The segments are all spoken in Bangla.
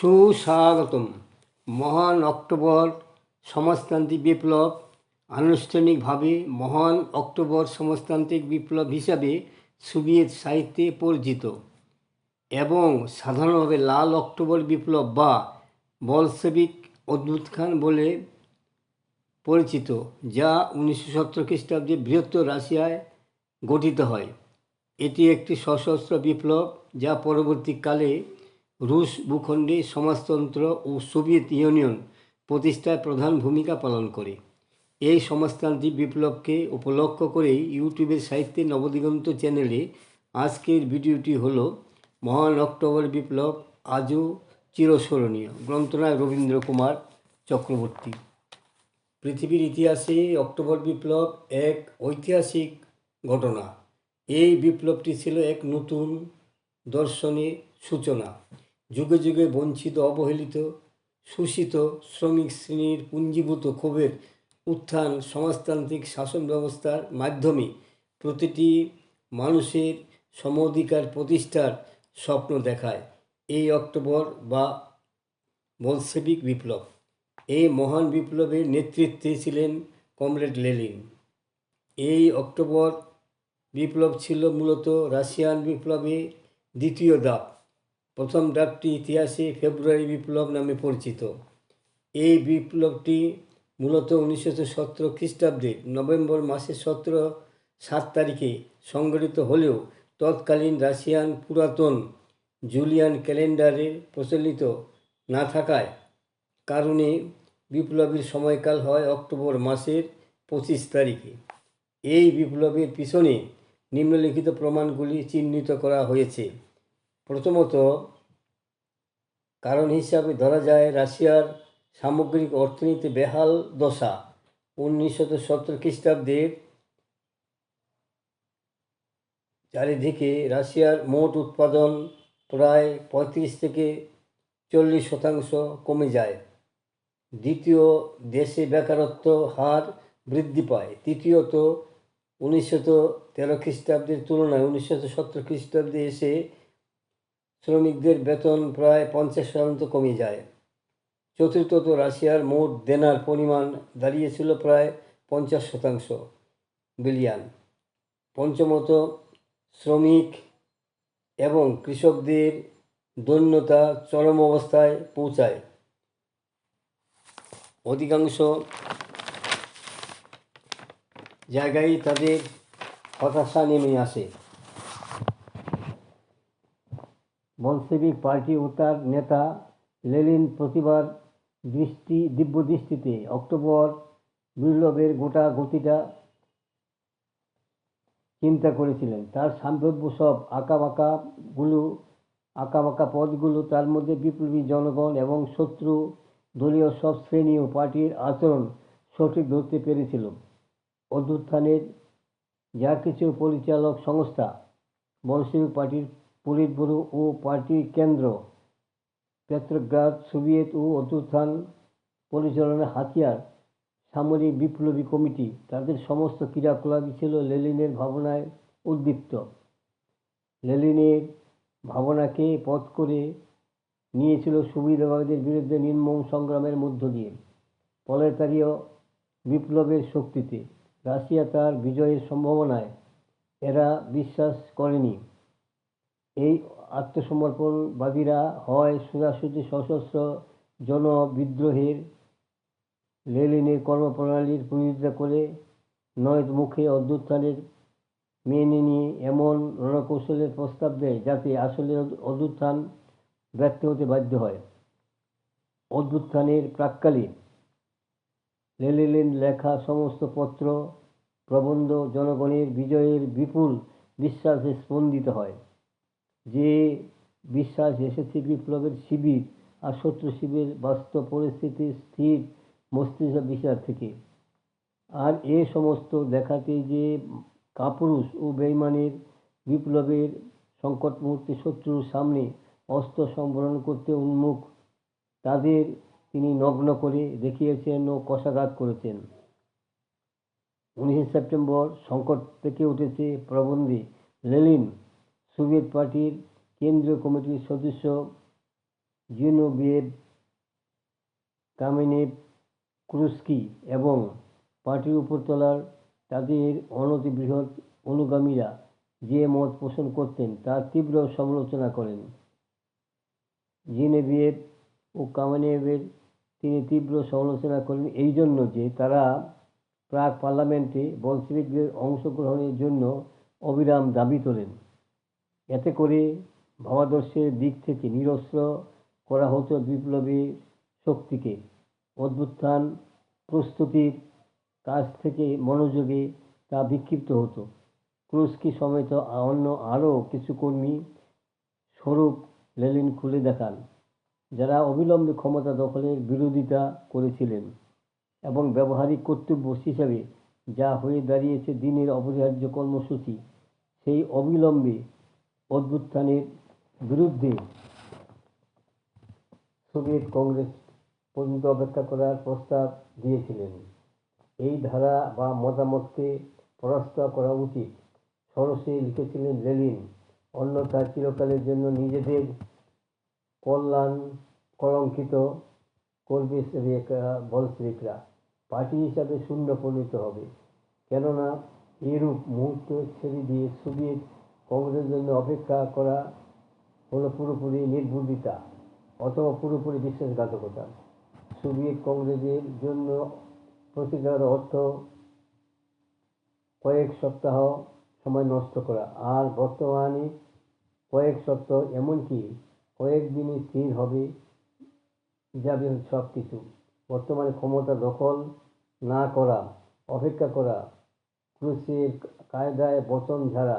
সুস্বাগতম। মহান অক্টোবর সমাজতান্ত্রিক বিপ্লব। আনুষ্ঠানিকভাবে মহান অক্টোবর সমাজতান্ত্রিক বিপ্লব হিসাবে সোভিয়েত সাহিত্যে পরিচিত এবং সাধারণভাবে লাল অক্টোবর বিপ্লব বা বলসেবিক অদ্ভুত খান বলে পরিচিত, যা উনিশশো সতেরো খ্রিস্টাব্দে বৃহত্তর রাশিয়ায় গঠিত হয়। এটি একটি সশস্ত্র বিপ্লব যা পরবর্তীকালে রুশ ভূখণ্ডে সমাজতন্ত্র ও সোভিয়েত ইউনিয়ন প্রতিষ্ঠায় প্রধান ভূমিকা পালন করে। এই সমাজতান্ত্রিক বিপ্লবকে উপলক্ষ করেই ইউটিউবের সাহিত্যে নবদিগন্ত চ্যানেলে আজকের ভিডিওটি হল মহান অক্টোবর বিপ্লব, আজও চিরস্মরণীয়। গ্রন্থনায় রবীন্দ্র কুমার চক্রবর্তী। পৃথিবীর ইতিহাসে অক্টোবর বিপ্লব এক ঐতিহাসিক ঘটনা। এই বিপ্লবটি ছিল এক নতুন দর্শনের সূচনা। যুগে যুগে বঞ্চিত, অবহেলিত, শোষিত শ্রমিক শ্রেণির পুঞ্জীভূত ক্ষোভের উত্থান সমাজতান্ত্রিক শাসন ব্যবস্থার মাধ্যমে প্রতিটি মানুষের সম অধিকার প্রতিষ্ঠার স্বপ্ন দেখায়। এই অক্টোবর বা বলসেবিক বিপ্লব। এই মহান বিপ্লবের নেতৃত্বে ছিলেন কমরেড লেলিন এই অক্টোবর বিপ্লব ছিল মূলত রাশিয়ান বিপ্লবে দ্বিতীয় ধাপ। প্রথম ধাপটি ইতিহাসে ফেব্রুয়ারি বিপ্লব নামে পরিচিত। এই বিপ্লবটি মূলত উনিশশো সতেরো খ্রিস্টাব্দে নভেম্বর মাসের সতেরো সাত তারিখে সংগঠিত হলেও তৎকালীন রাশিয়ান পুরাতন জুলিয়ান ক্যালেন্ডারে প্রচলিত না থাকায় কারণে বিপ্লবীর সময়কাল হয় অক্টোবর মাসের পঁচিশ তারিখে। এই বিপ্লবের পিছনে নিম্নলিখিত প্রমাণগুলি চিহ্নিত করা হয়েছে। প্রথমত, কারণ হিসাবে ধরা যায় রাশিয়ার সামগ্রিক অর্থনীতি বেহাল দশা। উনিশশো সত্তর খ্রিস্টাব্দের চারিদিকে রাশিয়ার মোট উৎপাদন প্রায় পঁয়ত্রিশ থেকে চল্লিশ শতাংশ কমে যায়। দ্বিতীয় দেশে বেকারত্ব হার বৃদ্ধি পায়। তৃতীয়ত, উনিশশো তেরো খ্রিস্টাব্দের তুলনায় উনিশশো সত্তর খ্রিস্টাব্দে এসে শ্রমিকদের বেতন প্রায় পঞ্চাশ শতাংশ কমে যায়। চতুর্থত রাশিয়ার মোট দেনার পরিমাণ দাঁড়িয়েছিল প্রায় পঞ্চাশ শতাংশ বিলিয়ন। পঞ্চমত, শ্রমিক এবং কৃষকদের দৈন্যতা চরম অবস্থায় পৌঁছায়। অধিকাংশ জায়গায় তাদের হতাশা নেমে আসে। বলসেবিক পার্টি ও তার নেতা লেলিন প্রতিবার দৃষ্টি, দিব্য দৃষ্টিতে অক্টোবর বিপ্লবের গোটা গতিটা চিন্তা করেছিলেন। তার সম্ভাব্য সব আঁকাবাঁকাগুলো, আঁকাবাঁকা পদগুলো, তার মধ্যে বিপ্লবী জনগণ এবং শত্রু দলীয় সব শ্রেণি ও পার্টির আচরণ সঠিক ধরতে পেরেছিল। অভ্যুত্থানের যা কিছু পরিচালক সংস্থা বলসেবিক পার্টির পুলিট ও পার্টি কেন্দ্র। পেত্রোগ্রাদ, সোভিয়েত ও অভ্যুত্থান পরিচালনার হাতিয়ার, সামরিক বিপ্লবী কমিটি। তাদের সমস্ত ক্রিয়াকলাপই ছিল লেলিনের ভাবনায় উদ্দীপ্ত। লেলিনের ভাবনাকে পথ করে নিয়েছিল সুবিধাবাদীদের বিরুদ্ধে নির্মম সংগ্রামের মধ্য দিয়ে। প্রলেতারীয় বিপ্লবের শক্তিতে রাশিয়া তার বিজয়ের সম্ভাবনায় এরা বিশ্বাস করেনি। এই আত্মসমর্পণবাদীরা হয় সোজাসুজি সশস্ত্র জনবিদ্রোহের লেলিনের কর্মপ্রণালীর বিরোধিতা করে নয় মুখে অভ্যুত্থানের মেনে নিয়ে এমন রণকৌশলের প্রস্তাব দেয় যাতে আসলে অভ্যুত্থান ব্যর্থ হতে বাধ্য হয়। অভ্যুত্থানের প্রাক্কালে লেলিনের লেখা সমস্ত পত্র প্রবন্ধ জনগণের বিজয়ের বিপুল বিশ্বাসে স্পন্দিত হয়। যে বিশ্বাস এসেছে বিপ্লবের শিবির আর শত্রু শিবির বাস্তব পরিস্থিতি স্থির মস্তিষ্ক বিচার থেকে। আর এ সমস্ত দেখাতে যে কাপুরুষ ও বেইমানের বিপ্লবের সংকট মুহূর্তে শত্রুর সামনে অস্ত্র সম্বরণ করতে উন্মুখ, তাদের তিনি নগ্ন করে দেখিয়েছেন ও কষাঘাত করেছেন। উনিশে সেপ্টেম্বর সংকট থেকে উঠেছে প্রবন্ধে লেলিন সোভিয়েত পার্টির কেন্দ্রীয় কমিটির সদস্য জিনোভিয়েভ কামেনেভ ক্রুস্কি এবং পার্টির উপরতলার তাদের অনতিবৃহৎ অনুগামীরা যে মত পোষণ করতেন তার তীব্র সমালোচনা করেন। জিনেভিয়েভ ও কামেনেভের তিনি তীব্র সমালোচনা করেন এই জন্য যে তারা প্রাক পার্লামেন্টে বলশেবিকদের অংশগ্রহণের জন্য অবিরাম দাবি তোলেন। এতে করে ভাবাদর্শের দিক থেকে নিরস্ত্র করা হতো বিপ্লবী শক্তিকে। অভ্যুত্থান প্রস্তুতির কাজ থেকে মনোযোগে তা বিক্ষিপ্ত হতো। ক্রুস্কি সমেত অন্য আরও কিছু কর্মী স্বরূপ লেনিন খুলে দেখান, যারা অবিলম্বে ক্ষমতা দখলের বিরোধিতা করেছিলেন এবং ব্যবহারিক কর্তব্য হিসাবে যা হয়ে দাঁড়িয়েছে দিনের অপরিহার্য কর্মসূচি, সেই অবিলম্বে অভ্যুত্থানের বিরুদ্ধে সোভিয়েত কংগ্রেস পর্যন্ত অপেক্ষা করার প্রস্তাব দিয়েছিলেন। এই ধারা বা মতামতকে পরাস্ত করা উচিত। সরসে লিখেছিলেন লেনিন, অন্যথা চিরকালের জন্য নিজেদের কল্যাণ কলঙ্কিত করবে বলশেবিকরা পার্টি হিসাবে শূন্য পরিণত হবে। কেননা, এরূপ মুহূর্ত ছেড়ে দিয়ে সোভিয়েত কংগ্রেসের জন্য অপেক্ষা করা হলো পুরোপুরি নির্বুদ্ধিতা অথবা পুরোপুরি বিশ্বাসঘাতকতা। সোভিয়েত কংগ্রেসের জন্য প্রতিকার অর্থ কয়েক সপ্তাহ সময় নষ্ট করা। আর বর্তমানে কয়েক সপ্তাহ এমনকি কয়েকদিনই স্থির হবে, যাবে সব কিছু বর্তমানে ক্ষমতা দখল না করা, অপেক্ষা করা, ক্রুশের কায়দায় বচন ঝাড়া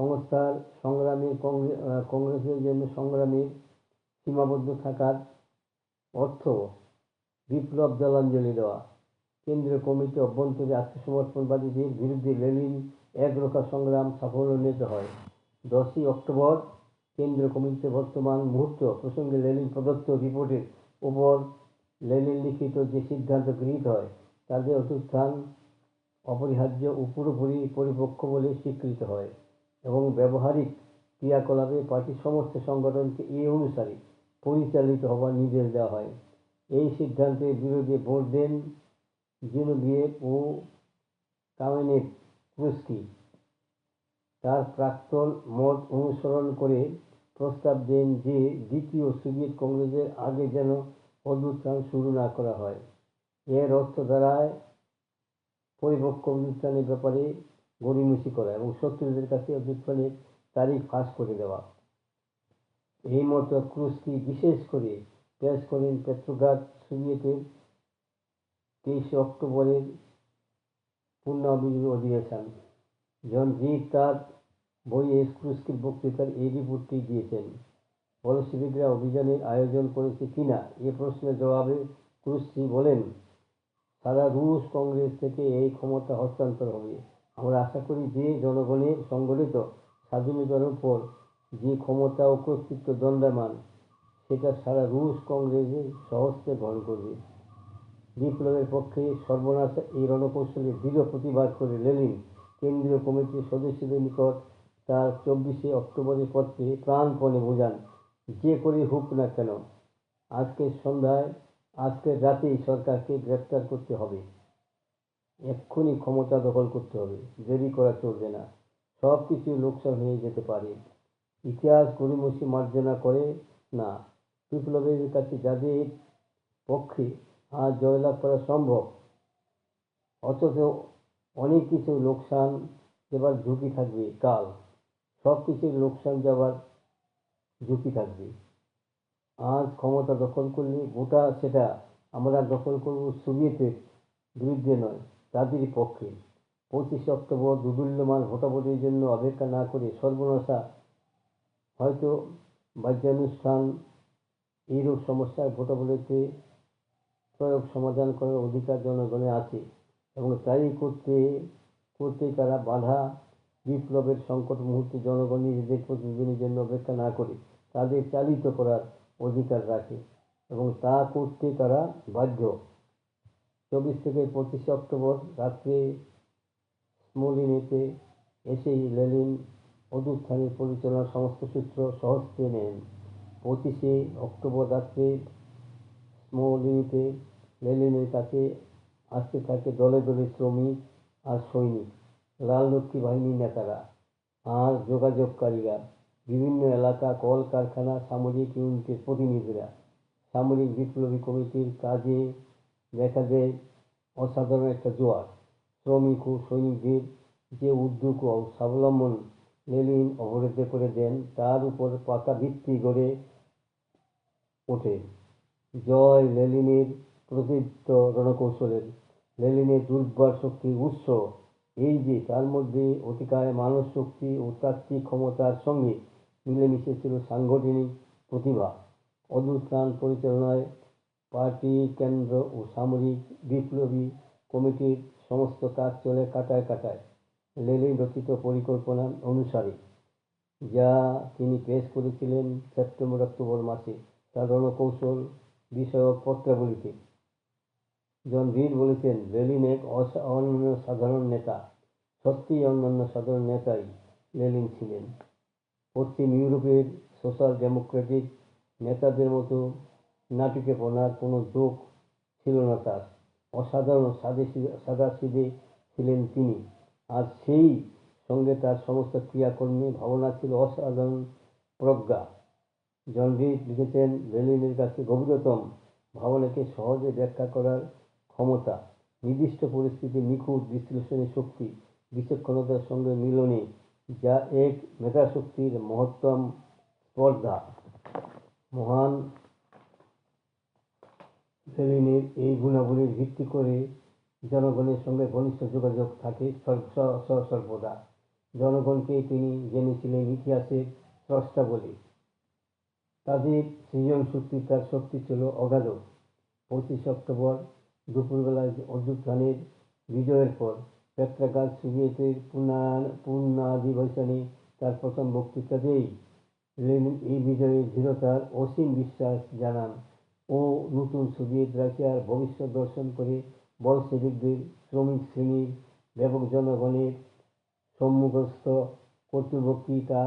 সংস্থার সংগ্রামী কংগ্রেসের জন্য সংগ্রামে সীমাবদ্ধ থাকার অর্থ বিপ্লব জলাঞ্জলি দেওয়া। কেন্দ্রীয় কমিটি অভ্যন্তরে আত্মসমর্পণবাদীদের বিরুদ্ধে লেনিন একরোখা সংগ্রাম সাফল্যান্বিত হয়। দশই অক্টোবর কেন্দ্রীয় কমিটিতে বর্তমান মুহূর্ত প্রসঙ্গে লেনিন প্রদত্ত রিপোর্টের উপর লেনিন লিখিত যে সিদ্ধান্ত গৃহীত হয় তাদের অত্যুত্থান অপরিহার্য ও পুরোপুরি পরিপক্ক বলে স্বীকৃত হয়। এবং ব্যবহারিক ক্রিয়াকলাপে পার্টির সমস্ত সংগঠনকে এই অনুসারে পরিচালিত হওয়ার নির্দেশ দেওয়া হয়। এই সিদ্ধান্তের বিরুদ্ধে ভোট দেন জিনোভিয়েভ ও কামেনেভ ক্রুস্কি তার প্রাক্তন মত অনুসরণ করে প্রস্তাব দেন যে দ্বিতীয় সোভিয়েত কংগ্রেসের আগে যেন অভ্যুত্থান শুরু না করা হয়। এর অর্থ দ্বারায় পরিপক্ক অভ্যুত্থানের ব্যাপারে গড়িমসি করা এবং শত্রুদের কাছে অভ্যুত্থানের তারিখ ফাঁস করে দেওয়া। এই মতো ক্রুস্কি বিশেষ করে পেশ করেন পেট্রোগ্রাদ সোভিয়েতের তেইশে অক্টোবরের পূর্ণাবৃত্তি অধিবেশন। জন রিড তার বইয়ে ক্রুস্কির বক্তৃতার এই রিপোর্টটি দিয়েছেন। বলশেবিকরা অভিযানের আয়োজন করেছে কিনা এ প্রশ্নের জবাবে ক্রুস্কি বলেন, সারা রুশ কংগ্রেস থেকে এই ক্ষমতা হস্তান্তর হবে। আমরা আশা করি যে জনগণের সংগঠিত স্বাধীনতার উপর যে ক্ষমতা ও কর্তৃত্ব দণ্ডায়মান, সেটা সারা রুশ কংগ্রেসের সহস্তে গ্রহণ করবে। বিপ্লবের পক্ষে সর্বনাশ এই রণকৌশলের দৃঢ় প্রতিবাদ করে লেনিন কেন্দ্রীয় কমিটির সদস্যদের নিকট তার চব্বিশে অক্টোবরের পত্রে প্রাণপণে বোঝান, যে করে হোক না কেন, আজকের সন্ধ্যায়, আজকের রাতেই সরকারকে গ্রেপ্তার করতে হবে। এক্ষুনি ক্ষমতা দখল করতে হবে, দেরি করা চলবে না। সব কিছু লোকসান হয়ে যেতে পারে। ইতিহাস গরিমসি মার্জনা করে না। বিপ্লবের কাছে যাদের পক্ষে আজ জয়লাভ করা সম্ভব, অথচ অনেক কিছু লোকসান দেবার ঝুঁকি থাকবে, কাল সব কিছুর লোকসান যাবার ঝুঁকি থাকবে। আজ ক্ষমতা দখল করলে গোটা সেটা আমরা দখল করব সোভিয়েতের বিরুদ্ধে নয়। তাদেরই পক্ষে। পঁচিশে অক্টোবর দুদুল্যমান ভোটাভুটির জন্য অপেক্ষা না করে সর্বনাশা হয়তো বাহ্যানুষ্ঠান এইরূপ সমস্যার ভোটাভুটিতে প্রয়োগ সমাধান করার অধিকার জনগণের আছে এবং তাই করতে করতে তারা বাধা বিপ্লবের সংকট মুহূর্তে জনগণ নিজেদের প্রতিদিনের জন্য অপেক্ষা না করে তাদের চালিত করার অধিকার রাখে এবং তা করতে তারা বাধ্য। চব্বিশ থেকে পঁচিশে অক্টোবর রাত্রে স্মলিনেতে এসেই লেনিন অদূরস্থানের পরিচালনার সমস্ত সূত্র স্বহস্তে নেন। পঁচিশে অক্টোবর রাত্রে স্মোলিনিতে লেলিনের কাছে আসতে থাকে দলে দলে শ্রমিক আর সৈনিক, লালরক্ষী বাহিনীর নেতারা আর যোগাযোগকারীরা, বিভিন্ন এলাকা, কলকারখানা, সামরিক ইউনিটের প্রতিনিধিরা। সামরিক বিপ্লবী কমিটির কাজে দেখা যায় অসাধারণ একটা জোয়ার, শ্রমিক ও সৈনিকদের যে উদ্যোগ ও স্বাবলম্বন লেলিন অবরোধে করে দেন, তার উপর পাকা ভিত্তি গড়ে ওঠে। জয় লেলিনের প্রদীপ্ত রণকৌশলের লেলিনের দুর্বার শক্তির উৎস। এই যে তার মধ্যে অতিকায় মানব শক্তি ও তাত্ত্বিক ক্ষমতার সঙ্গে মিলেমিশে ছিল সাংগঠনিক প্রতিভা। অদূরস্থান পরিচালনায় পার্টি কেন্দ্র ও সামরিক বিপ্লবী কমিটির সমস্ত কাজ চলে কাটায় কাটায়। লেলিন রচিত পরিকল্পনা অনুসারে, যা তিনি পেশ করেছিলেন সেপ্টেম্বর অক্টোবর মাসে তার রণকৌশল বিষয়ক পত্রাবলীতে। জন বীর বলেছেন লেনিন এক অনন্য সাধারণ নেতা, সত্যিই অন্যান্য সাধারণ নেতাই লেলিন ছিলেন। পশ্চিম ইউরোপের সোশ্যাল ডেমোক্রেটিক নেতাদের মতো নাটুকেপনার কোনো যোগ ছিল না তার। অসাধারণ সাদে সাদাসিধে ছিলেন তিনি। আর সেই সঙ্গে তার সমস্ত ক্রিয়াকর্মী ভাবনা ছিল অসাধারণ প্রজ্ঞা। জন রিড লিখেছেন, লেনিনের কাছে গভীরতম ভাবনাকে সহজে ব্যাখ্যা করার ক্ষমতা। নির্দিষ্ট পরিস্থিতি, নিখুঁত বিশ্লেষণের শক্তি, বিচক্ষণতার সঙ্গে মিলনে, যা এক মেধাশক্তির মহত্তম স্পর্ধা। মহান লেনিনের এই গুণাবলীর ভিত্তি করে জনগণের সঙ্গে ঘনিষ্ঠ যোগাযোগ থাকে সর্বদা জনগণকে তিনি জেনেছিলেন ইতিহাসের স্রষ্টা বলে। তাদের সৃজন শক্তি তার শক্তি ছিল অগাধ। পঁচিশ অক্টোবর দুপুরবেলায় অভ্যুত্থানের বিজয়ের পর পেট্রাগাজ সোভিয়েতের পুনঃ পুনরাধিবেশনে তার প্রথম বক্তৃতাতেই লেনিন এই বিজয়ের দৃঢ়তার অসীম বিশ্বাস জানান ও নতুন সোভিয়েত রাশিয়ার ভবিষ্যৎ দর্শন করে বলশেভিকদের শ্রমিক শ্রেণির, ব্যাপক জনগণের সম্মুখস্থ কর্তৃপক্ষই তা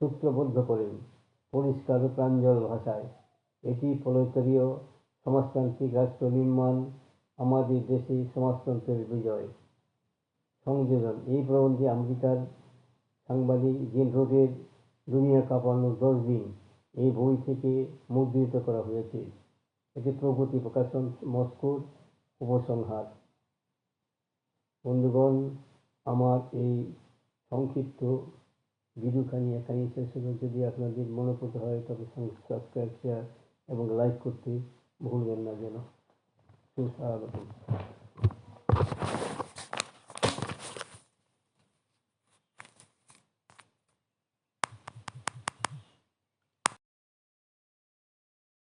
সূত্রবদ্ধ করেন পরিষ্কার ও প্রাঞ্জল ভাষায়। এটি প্রলয়তরীয় সমাজতান্ত্রিক রাষ্ট্র নির্মাণ, আমাদের দেশে সমাজতন্ত্রের বিজয়। সংযোজন, এই প্রবন্ধে আমেরিকার সাংবাদিক জিন রোডের দুনিয়া কাঁপানো দশ দিন। এই বই থেকে মুদ্রিত করা হয়েছে। এটি প্রগতি প্রকাশন মস্কোর উপসংহার। বন্ধুগণ, আমার এই সংক্ষিপ্ত ভিডিওখানি এখানেই শেষ হলো। যদি আপনাদের মনোপুত হয়, তবে সাবস্ক্রাইব শেয়ার এবং লাইক করতে ভুলবেন না যেন। সুস্বাগতম